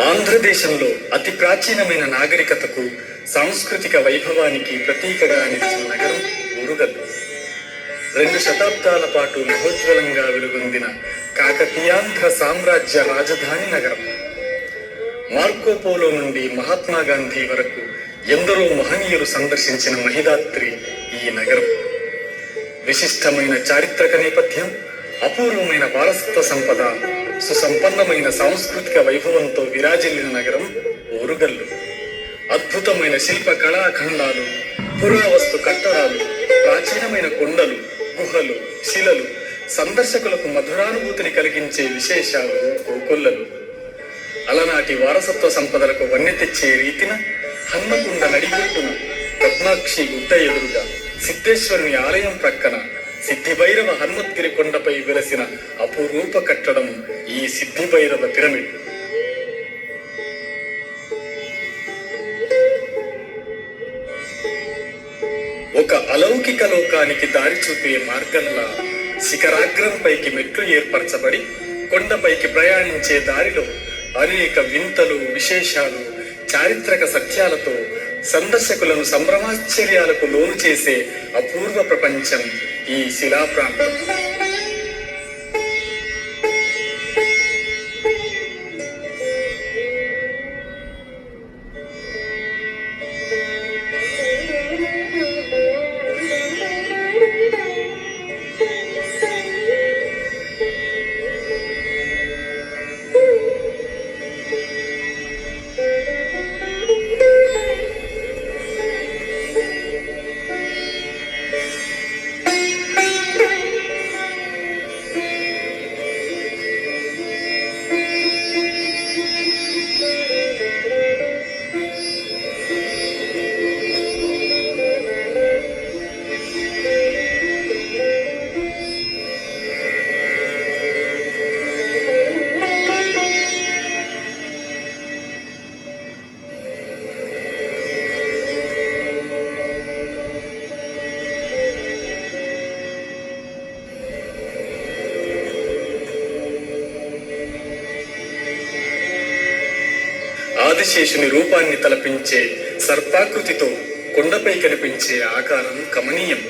ఆంధ్రదేశంలో అతి ప్రాచీనమైన నాగరికతకు సాంస్కృతిక వైభవానికి ప్రతీకగా నిలిచిన నగరం ఊరుగల్లు రెండు శతాబ్దాల పాటు మహోజ్వలంగా వెలుగొందిన కాకతీయాంధ్ర సామ్రాజ్య రాజధాని నగరం. మార్కోపోలో నుండి మహాత్మా గాంధీ వరకు ఎందరో మహనీయులు సందర్శించిన మహిదాత్రి ఈ నగరం. విశిష్టమైన చారిత్రక నేపథ్యం అపూర్వమైన వారసత్వ సంపద సుసంపన్నమైన సాంస్కృతిక వైభవంతో విరాజిల్లిన నగరం ఓరుగల్లు అద్భుతమైన శిల్ప కళాఖండాలు పురావస్తు కట్టడాలు ప్రాచీనమైన కొండలు గుహలు శిలలు సందర్శకులకు మధురానుభూతిని కలిగించే విశేషాలు కోకొల్లలు అలనాటి వారసత్వ సంపదలకు వన్నె తెచ్చే రీతిన హన్మకుండ నడిగొట్టున పద్మాక్షి గుట్ట ఎదురుగా సిద్ధేశ్వరుని ఆలయం ప్రక్కన సిద్ధి భైరవ హనుమద్గిరి కొండపై వెలసిన అపురూప కట్టడం ఈ సిద్ధి భైరవ పిరమిడ్. ఒక అలౌకిక లోకానికి దారి చూపే మార్గంలా శిఖరాగ్రంపైకి మెట్లు ఏర్పరచబడి కొండపైకి ప్రయాణించే దారిలో అనేక వింతలు విశేషాలు చారిత్రక సత్యాలతో సందర్శకులను సంభ్రమాశ్చర్యాలకు లోను చేసే అపూర్వ ప్రపంచం ఈ శిలా ఆదిశేషుని రూపాన్ని తలపించే సర్పాకృతితో కొండపై కనిపించే ఆకారం కమనీయం.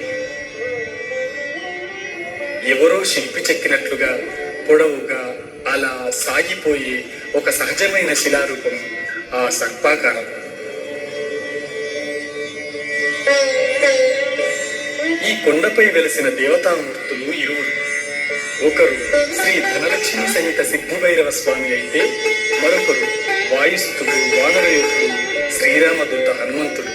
ఎవరో శిల్పి చెక్కినట్లుగా పొడవుగా అలా సాగిపోయే ఒక సహజమైన శిలారూపం ఆ సర్పాకారం. ఈ కొండపై వెలిసిన దేవతామూర్తులు ఇరువురు. ఒకరు శ్రీ ధనలక్ష్మి సహిత సిద్ధి భైరవ స్వామి అయితే మరొకరు ವಾಯುಸುತರು ಶ್ರೀರಾಮ ದೊಡ್ಡ ಹನುಮಂತರು.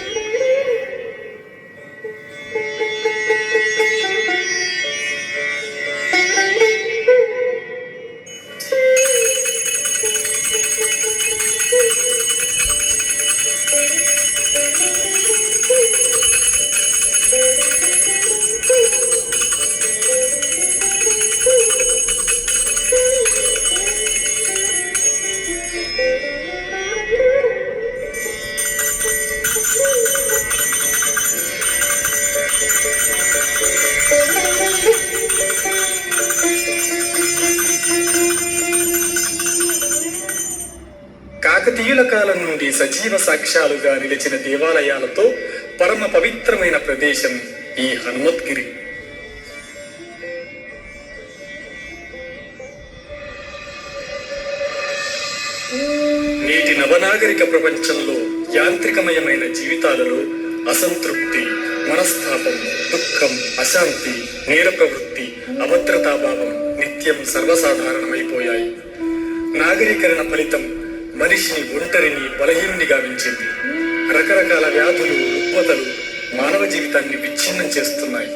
సాక్ష్యాలుగా నిలిచిన దేవాలయాలతో పరమ పవిత్రమైన ప్రదేశం ఈ హనుమద్గిరి నేటి నవనాగరిక ప్రపంచంలో యాంత్రికమయమైన జీవితాలలో అసంతృప్తి మనస్తాపం దుఃఖం అశాంతి నేర ప్రవృత్తి అభద్రతాభావం నిత్యం సర్వసాధారణమైపోయాయి. నాగరీకరణ ఫలితం మనిషిని ఒంటరిని బలహీనుని గావించింది రకరకాల వ్యాధులు రుగ్మతలు మానవ జీవితాన్ని విచ్ఛిన్నం చేస్తున్నాయి.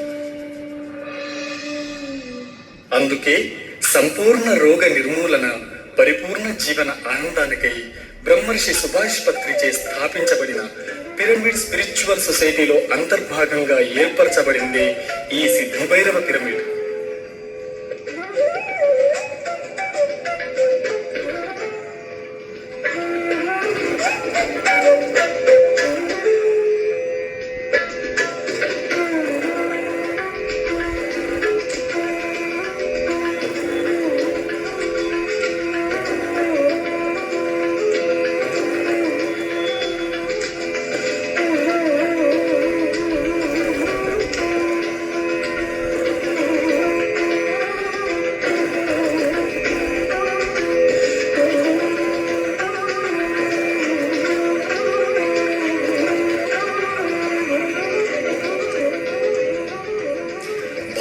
అందుకే సంపూర్ణ రోగ నిర్మూలన పరిపూర్ణ జీవన ఆనందానికై బ్రహ్మర్షి సుభాష్ పత్రిచే స్థాపించబడిన పిరమిడ్ స్పిరిచువల్ సొసైటీలో అంతర్భాగంగా ఏర్పరచబడింది ఈ సిద్ధభైరవ పిరమిడ్.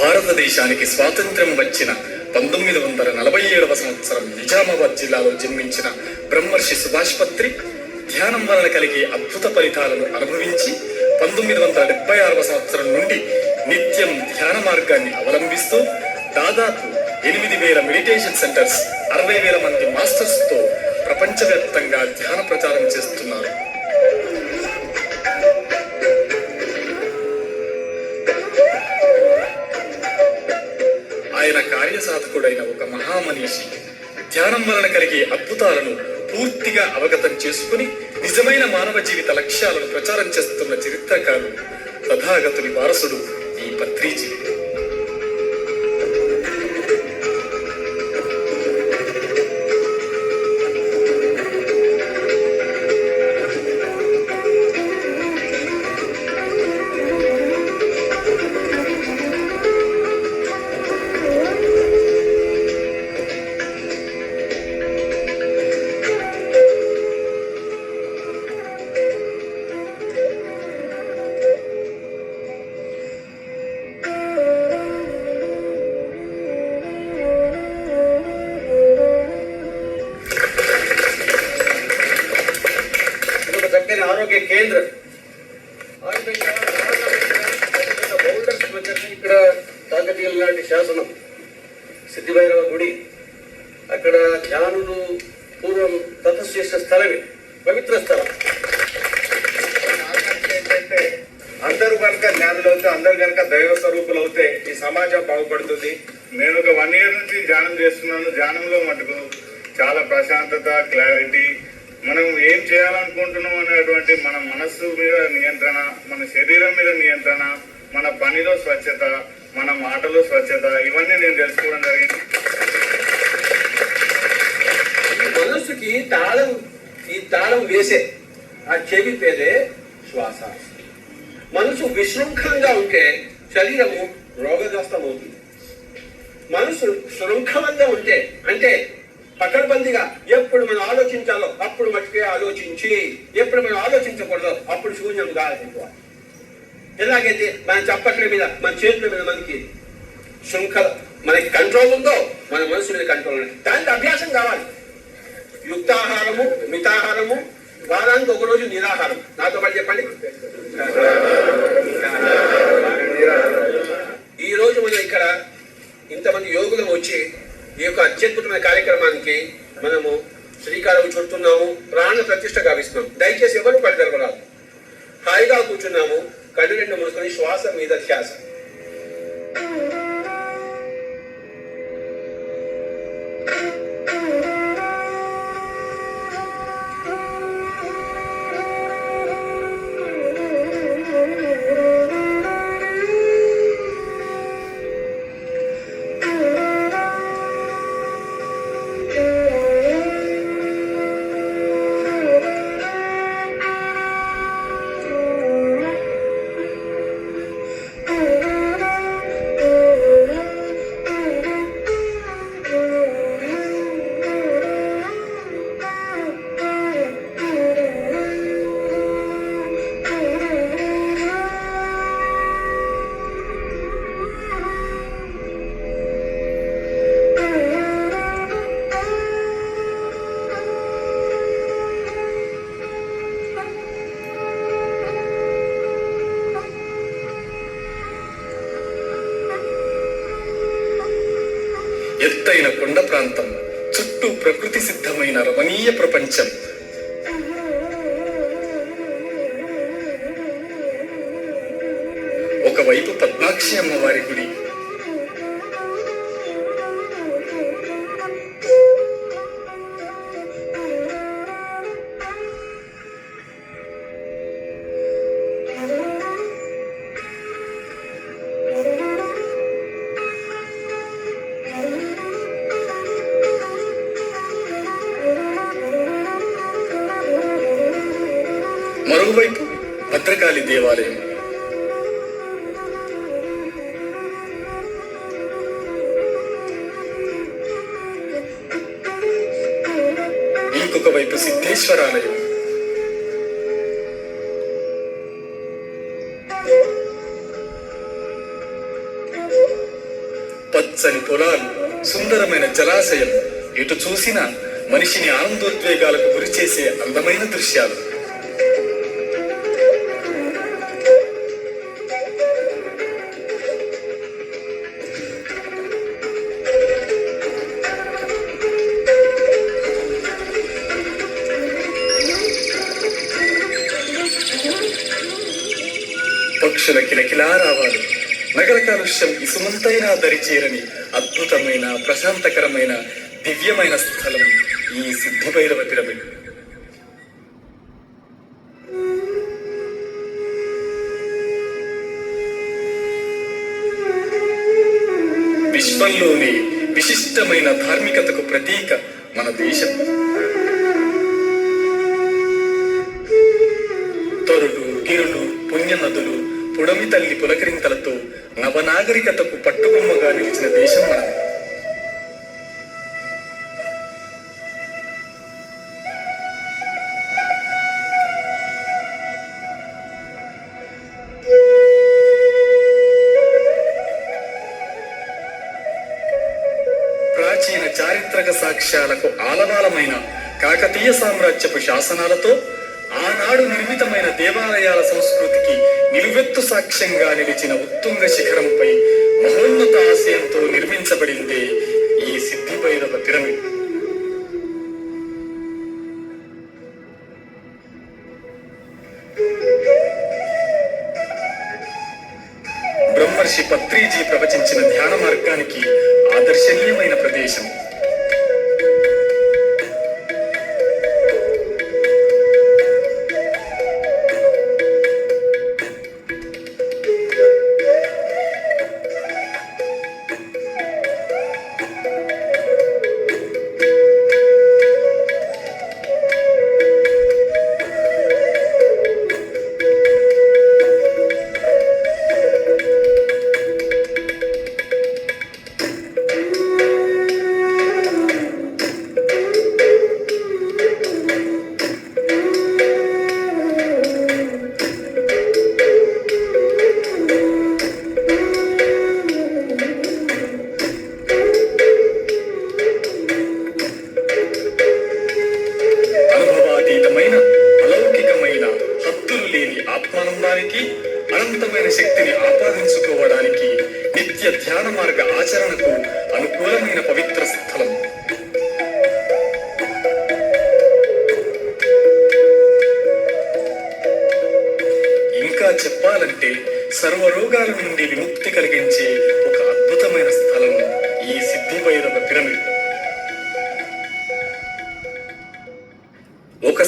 భారతదేశానికి స్వాతంత్ర్యం వచ్చిన పంతొమ్మిది వందల నలభై ఏడవ సంవత్సరం నిజామాబాద్ జిల్లాలో జన్మించిన బ్రహ్మర్షి సుభాష్ పత్రి ధ్యానం వలన కలిగే అద్భుత ఫలితాలను అనుభవించి పంతొమ్మిది వందల డెబ్బై ఆరవ సంవత్సరం నుండి నిత్యం ధ్యాన మార్గాన్ని అవలంబిస్తూ దాదాపు ఎనిమిది వేల మెడిటేషన్ సెంటర్స్ అరవై వేల మంది మాస్టర్స్తో ప్రపంచవ్యాప్తంగా ధ్యాన ప్రచారం చేస్తున్నారు. సాధకుడైన ఒక మహామనీషి ధ్యానం వలన కలిగే అద్భుతాలను పూర్తిగా అవగతం చేసుకుని నిజమైన మానవ జీవిత లక్ష్యాలను ప్రచారం చేస్తున్న చరిత్రకారుడు తథాగతుని వారసుడు ఈ పత్రిజీ. శాసనం. సిద్ధిభైరవ గుడి అక్కడ ధ్యానులు పూర్వం తపస్సు చేసిన స్థలమే పవిత్ర స్థలం. ఆకాంక్ష ఏంటంటే అందరూ కనుక జ్ఞానులు అవుతే అందరు కనుక దైవ స్వరూపులు అవుతే ఈ సమాజం బాగుపడుతుంది. నేను ఒక వన్ ఇయర్ నుంచి ధ్యానం చేస్తున్నాను. ధ్యానంలో మటుకు చాలా ప్రశాంతత క్లారిటీ. మనం ఏం చేయాలనుకుంటున్నాం అనేటువంటి మన మనస్సు మీద నియంత్రణ మన శరీరం మీద నియంత్రణ మన పనిలో స్వచ్ఛత మన మాటలు స్వచ్ఛత ఇవన్నీ నేను తెలుసుకోవడం జరిగింది. మనసుకి మనస్సుకి తాళం ఈ తాళం వేసే ఆ చెవి పేరే శ్వాస. మనసు విశృంఖలంగా ఉంటే శరీరము రోగగ్రస్తం అవుతుంది మనసు శృంఖలంగా ఉంటే అంటే పకడ్బందీగా ఎప్పుడు మనం ఆలోచించాలో అప్పుడు మట్టుకే ఆలోచించి ఎప్పుడు మనం ఆలోచించకూడదో అప్పుడు శూన్యం గాలిపోవాలి ఎలాగైతే మన చప్పట్ల మీద మన చేతుల మీద మనకి శృంఖల మనకి కంట్రోల్ ఉందో మన మనసు మీద కంట్రోల్ ఉంది దానికి అభ్యాసం కావాలి. యుక్తాహారము మితాహారము వారానికి ఒక రోజు నిరాహారం. నాతో పాటు చెప్పండి. ఈ రోజు మనం ఇక్కడ ఇంతమంది యోగులు వచ్చి ఈ యొక్క అత్యద్భుతమైన కార్యక్రమానికి మనము శ్రీకారం చుడుతున్నాము ప్రాణ ప్రతిష్ట గావిస్తున్నాం దయచేసి ఎవరు పడగలగరాదు హాయిగా కూర్చున్నాము కళ్ళు రెండు మూసుకొని భద్రకాళి దేవాలయం. ఇంకొక వైపు సిద్ధేశ్వరాలయం. పచ్చని పొలాలు సుందరమైన జలాశయం ఎటు చూసినా మనిషిని ఆనందోద్వేగాలకు గురి చేసే అందమైన దృశ్యాలు. పక్షుల కిలకిలారావాలు నగర కాలుష్యం ఇసుమంతైనా దరిచేరని అద్భుతమైన ప్రశాంతకరమైన దివ్యమైన స్థలం ఈ సిద్ధిభైరవ పిరమిడ్. విశ్వంలోని విశిష్టమైన ధార్మికతకు ప్రతీక మన దేశం. తరుడు గిరుడు పుణ్యనదులు తల్లి పులకరింతలతో నవనాగరికతకు పట్టుబొమ్మగా నిలిచిన దేశం మనది. ప్రాచీన చారిత్రక సాక్ష్యాలకు ఆలవాలమైన కాకతీయ సామ్రాజ్యపు శాసనాలతో ఆనాడు నిర్మితమైన దేవాలయాల సంస్కృతికి నిలువెత్తు సాక్ష్యంగా నిలిచిన ఉత్తుంగ శిఖరంపై మహోన్నత ఆశయంతో నిర్మించబడిందే ఈ సిద్ధిభైరవ పిరమిడ్. బ్రహ్మర్షి పత్రిజీ ప్రవచించిన ధ్యాన మార్గానికి ఆదర్శనీయమైన ప్రదేశం.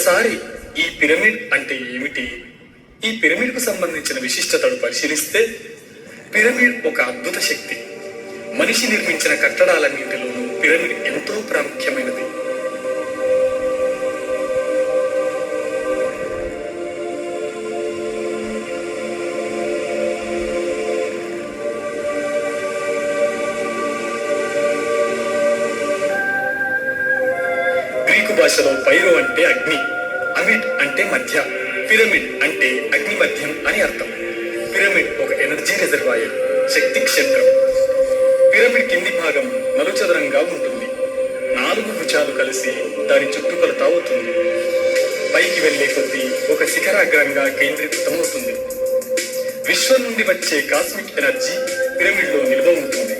ఒక్కసారి ఈ పిరమిడ్ అంటే ఏమిటి? ఈ పిరమిడ్కు సంబంధించిన విశిష్టతను పరిశీలిస్తే పిరమిడ్ ఒక అద్భుత శక్తి. మనిషి నిర్మించిన కట్టడాలన్నింటిలోనూ పిరమిడ్ ఎంతో ప్రాముఖ్యమైనది. మరుచదరంగా నలుచదరంగా ఉంటుంది. నాలుగు భుజాలు కలిసి దాని చుట్టుకొలత అవుతుంది పైకి వెళ్ళే కొద్దీ ఒక శిఖరాగ్రంగా కేంద్రీకృతమవుతుంది. విశ్వం నుండి వచ్చే కాస్మిక్ ఎనర్జీ పిరమిడ్లో నిల్వ ఉంటుంది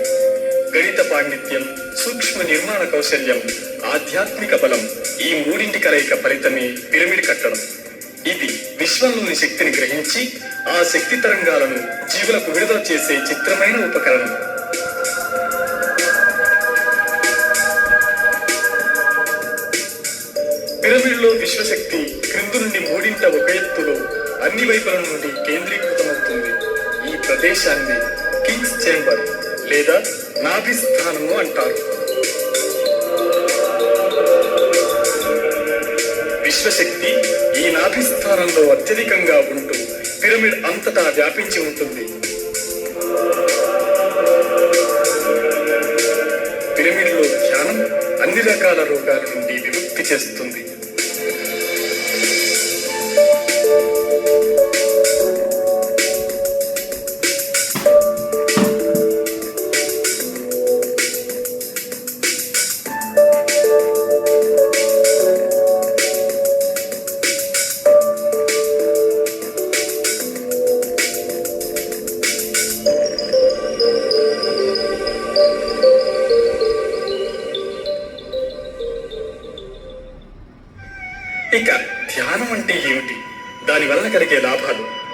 గణిత పాండిత్యం సూక్ష్మ నిర్మాణ కౌశల్యం ఆధ్యాత్మిక బలం ఈ మూడింటి కలయిక ఫలితమే పిరమిడ్ కట్టడం. ఇది విశ్వంలోని శక్తిని గ్రహించి ఆ శక్తి తరంగాలను జీవులకు విడుదల చేసే చిత్రమైన ఉపకరణం. పిరమిడ్లో విశ్వశక్తి క్రిందు నుండి మూడింట ఒక ఎత్తులో అన్ని వైపుల నుండి కేంద్రీకృతమవుతుంది. ఈ ప్రదేశాన్ని కింగ్స్ చేంబర్ లేదా నాభి స్థానము అంటారు. విశ్వశక్తి ఈ నాభిస్థానంలో అత్యధికంగా ఉంటూ పిరమిడ్ అంతటా వ్యాపించి ఉంటుంది. పిరమిడ్లో ధ్యానం అన్ని రకాల రోగాల నుండి విముక్తి చేస్తుంది. ధ్యానం అంటే ఏమిటి? దాని వలన కలిగే లాభాలు?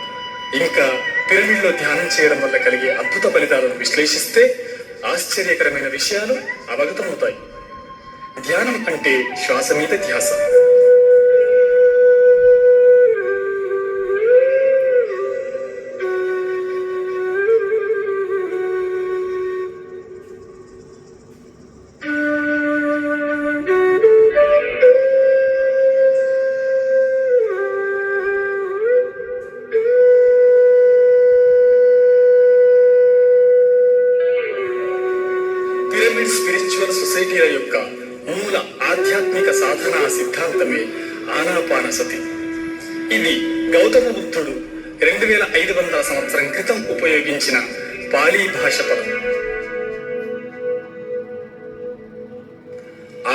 ఇంకా పిరమిడ్లో ధ్యానం చేయడం వల్ల కలిగే అద్భుత ఫలితాలను విశ్లేషిస్తే ఆశ్చర్యకరమైన విషయాలు అవగతమవుతాయి. ధ్యానం అంటే శ్వాస మీద ధ్యాస. సతి. ఇది గౌతమ బుద్ధుడు రెండు వేల ఐదు వందల సంవత్సరం క్రితం ఉపయోగించిన పాలీ భాష పదం.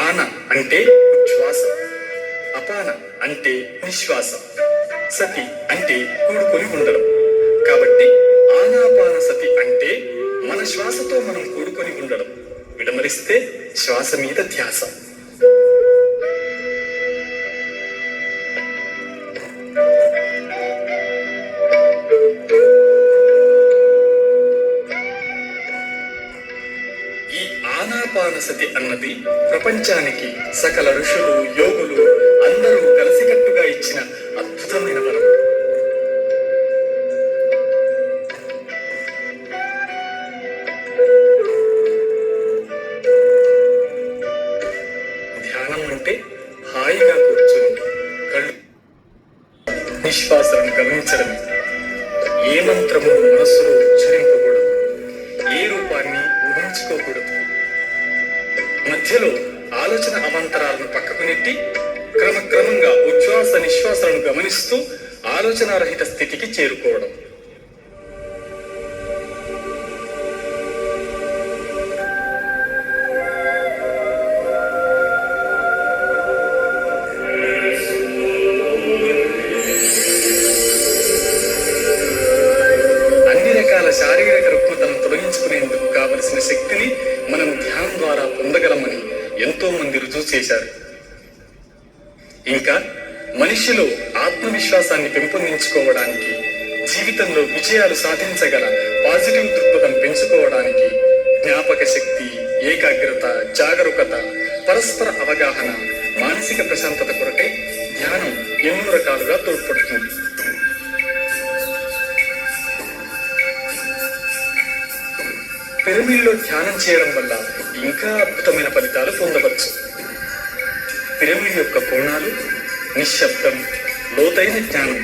ఆన అంటే ఉచ్ఛ్వాస అపాన అంటే నిశ్వాస సతి అంటే కూడుకొని ఉండడం. కాబట్టి ఆనాపాన సతి అంటే మన శ్వాసతో మనం కూడుకొని ఉండడం. విడమరిస్తే శ్వాస మీద ధ్యాస. సరస్వతి అన్నది ప్రపంచానికి సకల ఋషులు యోగులు అందరూ కలిసికట్టుగా ఇచ్చిన అద్భుతమైన వరం. స్థితికి చేరుకోవడం. విజయాలు సాధించగల పాజిటివ్ దృక్పథం పెంచుకోవడానికి జ్ఞాపక శక్తి ఏకాగ్రత జాగరూకత పరస్పర అవగాహన మానసిక ప్రశాంతత కొరకై ధ్యానం ఎన్నో రకాలుగా తోడ్పడుతుంది. పిరమిడ్లో ధ్యానం చేయడం వల్ల ఇంకా అద్భుతమైన ఫలితాలు పొందవచ్చు. పిరమిడ్ యొక్క కోణాలు నిశ్శబ్దం లోతైన జ్ఞానం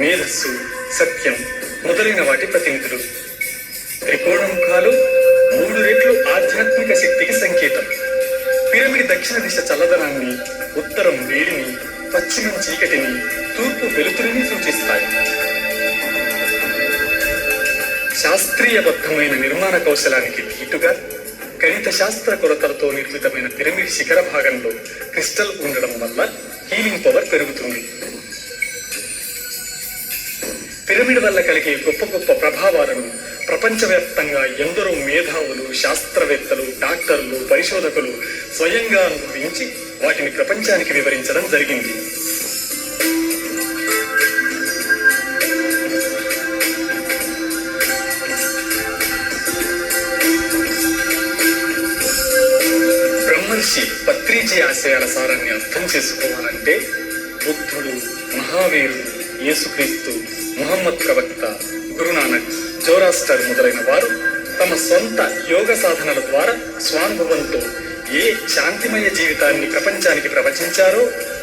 మేధస్సు సత్యం మొదలైన వాటి ప్రతినిధులు. త్రికోణముఖాలు మూడు రెట్లు ఆధ్యాత్మిక శక్తికి సంకేతం. పిరమిడ్ దక్షిణ దిశ చల్లదనాన్ని ఉత్తరం వేడిని పశ్చిమం చీకటిని తూర్పు వెలుతురిని సూచిస్తాయి. శాస్త్రీయబద్ధమైన నిర్మాణ కౌశలానికి ధీటుగా గణిత శాస్త్ర కొరతలతో నిర్మితమైన పిరమిడ్ శిఖర భాగంలో క్రిస్టల్ ఉండడం వల్ల హీలింగ్ పవర్ పెరుగుతుంది. వల్ల కలిగే గొప్ప గొప్ప ప్రభావాలను ప్రపంచవ్యాప్తంగా ఎందరో మేధావులు శాస్త్రవేత్తలు డాక్టర్లు పరిశోధకులు స్వయంగా అనుభవించి వాటిని ప్రపంచానికి వివరించడం జరిగింది. బ్రహ్మర్షి పత్రిజీ ఆశయాల సారాన్ని అర్థం చేసుకోవాలంటే బుద్ధుడు మహావీరుడు యేసుక్రీస్తు ముహమ్మద్ ప్రవక్త గురునానక్ జోరాస్టర్ మొదలైన వారు తమ సొంత యోగ సాధనల ద్వారా స్వానుభవంతో ఏ శాంతిమయ జీవితాన్ని ప్రపంచానికి ప్రవచించారో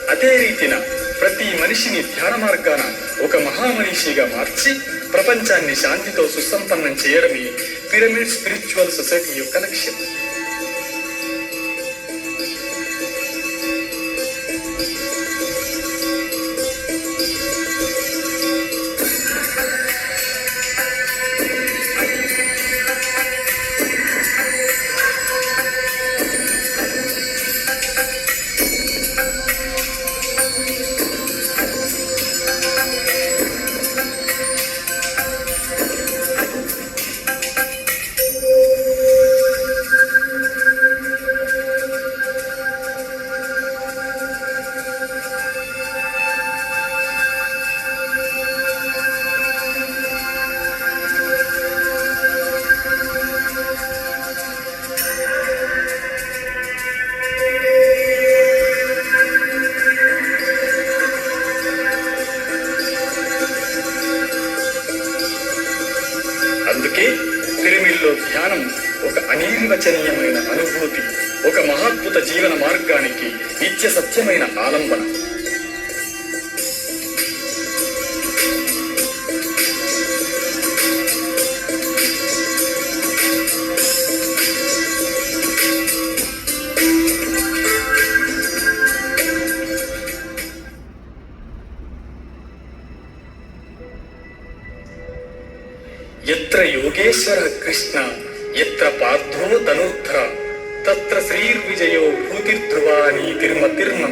అదే రీతిన ప్రతి మనిషిని ధ్యాన మార్గాన ఒక మహామనిషిగా మార్చి ప్రపంచాన్ని శాంతితో సుసంపన్నం చేయడమే పిరమిడ్ స్పిరిచువల్ సొసైటీ యొక్క లక్ష్యం. ఎత్ర యోగేశ్వర కృష్ణ ఎత్ర పార్థో ధనుర్ధర తత్ర శ్రీర్విజయో భూతిర్ధ్రువాని తిరుమ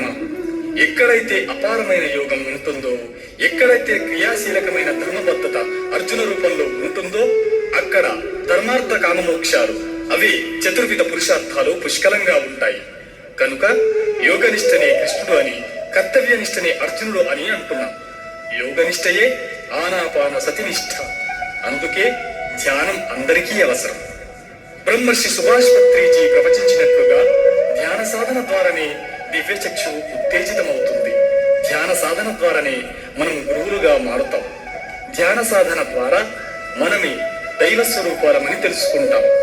ఎక్కడైతే అపారమైన యోగం ఉంటుందో ఎక్కడైతే క్రియాశీలకమైన ధర్మబద్ధత అర్జున రూపంలో ఉంటుందో అక్కడ ధర్మార్థ కామమోక్షాలు అవి చతుర్విధ పురుషార్థాలు పుష్కలంగా ఉంటాయి. కనుక యోగనిష్టనే కృష్ణుడు అని కర్తవ్యనిష్టనే అర్జునుడు అని అంటున్నాం. యోగనిష్టయే ఆనాపాన సతినిష్ట. అందుకే ధ్యానం అందరికీ అవసరం. బ్రహ్మర్షి సుభాష్ పత్రిజీ ప్రవచించినట్లుగా ధ్యాన సాధన ద్వారానే దివ్యచక్షు ఉత్తేజితమవుతుంది. ధ్యాన సాధన ద్వారానే మనం గురువులుగా మారుతాం. ధ్యాన సాధన ద్వారా మనమే దైవ స్వరూపాలమని తెలుసుకుంటాం.